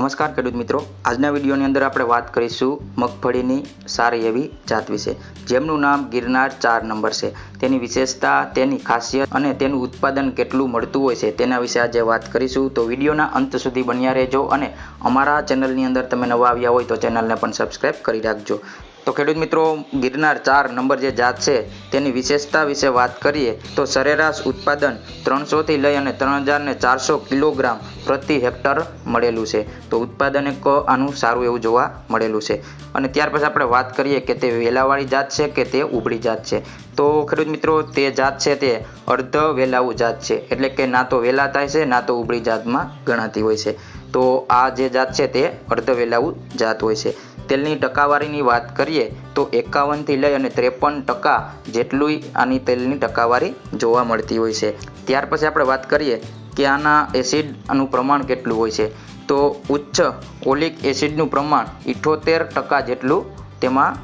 નમસ્કાર ખેડૂત મિત્રો. આજના વિડીયોની અંદર આપણે વાત કરીશું મગફળીની સારી એવી જાત વિશે, જેમનું નામ ગિરનાર ચાર નંબર છે. તેની વિશેષતા, તેની ખાસિયત અને તેનું ઉત્પાદન કેટલું મળતું હોય છે તેના વિશે આજે વાત કરીશું. તો વિડીયોના અંત સુધી બન્યા રહેજો અને અમારા ચેનલની અંદર તમે નવા આવ્યા હોય તો ચેનલને પણ સબસ્ક્રાઈબ કરી રાખજો. તો ખેડૂત મિત્રો, ગિરનાર ચાર નંબર જે જાત છે તેની વિશેષતા વિશે વાત કરીએ તો સરેરાશ ઉત્પાદન ત્રણસોથી લઈ અને ત્રણ હજાર ને ચારસો કિલોગ્રામ પ્રતિ હેક્ટર મળેલું છે. તો ઉત્પાદન આનું સારું એવું જોવા મળેલું છે. અને ત્યાર પછી આપણે વાત કરીએ કે તે વેલાવાળી જાત છે કે તે ઉભળી જાત છે. તો ખેડૂત મિત્રો, તે જાત છે તે અર્ધ વેલાવું જાત છે. એટલે કે ના તો વેલા થાય છે, ના તો ઉભળી જાતમાં ગણાતી હોય છે. તો આ જે જાત છે તે અર્ધ વેલાવું જાત હોય છે. તેલની ટકાવારીની વાત કરીએ તો એકાવનથી લઈ અને ત્રેપન ટકા જેટલું આની તેલની ટકાવારી જોવા મળતી હોય છે. ત્યાર પછી આપણે વાત કરીએ આના એસિડનું પ્રમાણ કેટલું હોય છે? તો ઉચ્ચ ઓલિક એસિડનું પ્રમાણ ઇઠોતેર ટકા જેટલું તેમાં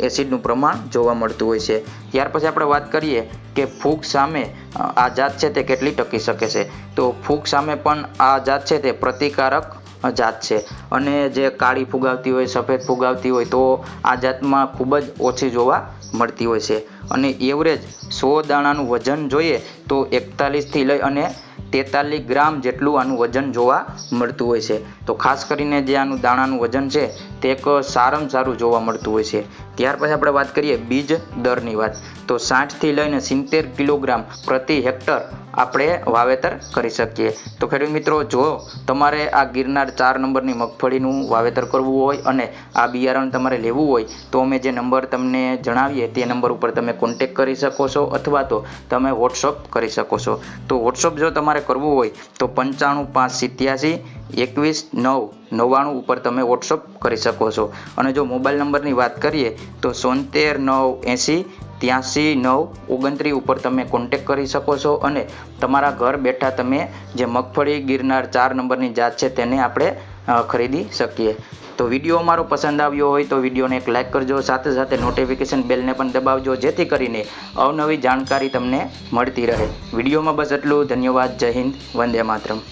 એસિડનું પ્રમાણ જોવા મળતું હોય છે. ત્યાર પછી આપણે વાત કરીએ કે ફૂગ સામે આ જાત છે તે કેટલી ટકી શકે છે? તો ફૂગ સામે પણ આ જાત છે તે પ્રતિકારક જાત છે. અને જે કાળી ફૂગ આવતી હોય, સફેદ ફૂગ આવતી હોય, તો આ જાતમાં ખૂબ જ ઓછી જોવા મળતી હોય છે. અને એવરેજ સો દાણાનું વજન જોઈએ તો એકતાલીસથી લઈ અને તેતાલીસ ગ્રામ જેટલું આનું વજન જોવા મળતું હોય છે. તો ખાસ કરીને જે આનું દાણાનું વજન છે, તે એક સારામાં સારું જોવા મળતું હોય છે. ત્યાર પછી આપણે વાત કરીએ બીજ દરની વાત. તો સાઠથી લઈને સિત્તેર કિલોગ્રામ પ્રતિ હેક્ટર આપણે વાવેતર કરી શકીએ. તો ખેડૂત મિત્રો, જો તમારે આ ગિરનાર ચાર નંબરની મગફળીનું વાવેતર કરવું હોય અને આ બિયારણ તમારે લેવું હોય, તો અમે જે નંબર તમને જણાવીએ તે નંબર ઉપર તમે કોન્ટેક કરી શકો છો અથવા તો તમે વોટ્સઅપ કરી શકો છો. તો વોટ્સઅપ જો તમારે કરવું હોય, તો પંચાણું પાંચ સિત્યાસી એકવીસ, નવ, નવ્વાણું ઉપર તમે વોટ્સઅપ કરી શકો છો. અને જો મોબાઈલ નંબરની વાત કરીએ, તો સોતેર, નવ, એંસી, ત્યાંસી, નવ, ઓગણત્રીસ ઉપર તમે કોન્ટેક કરી શકો છો. અને તમારા ઘર બેઠા તમે જે મગફળી, ગિરનાર ચાર નંબરની જાત છે તેને આપણે ખરીદી શકીએ. તો વીડિયો અમારો પસંદ આવ્યો હોય તો વિડીયોને એક લાઇક કરજો, સાથે સાથે નોટિફિકેશન બેલને પણ દબાવજો, જેથી કરીને અવનવી જાણકારી તમને મળતી રહે. વિડીયોમાં બસ એટલું, ધન્યવાદ, જય હિન્દ, વંદે માતરમ.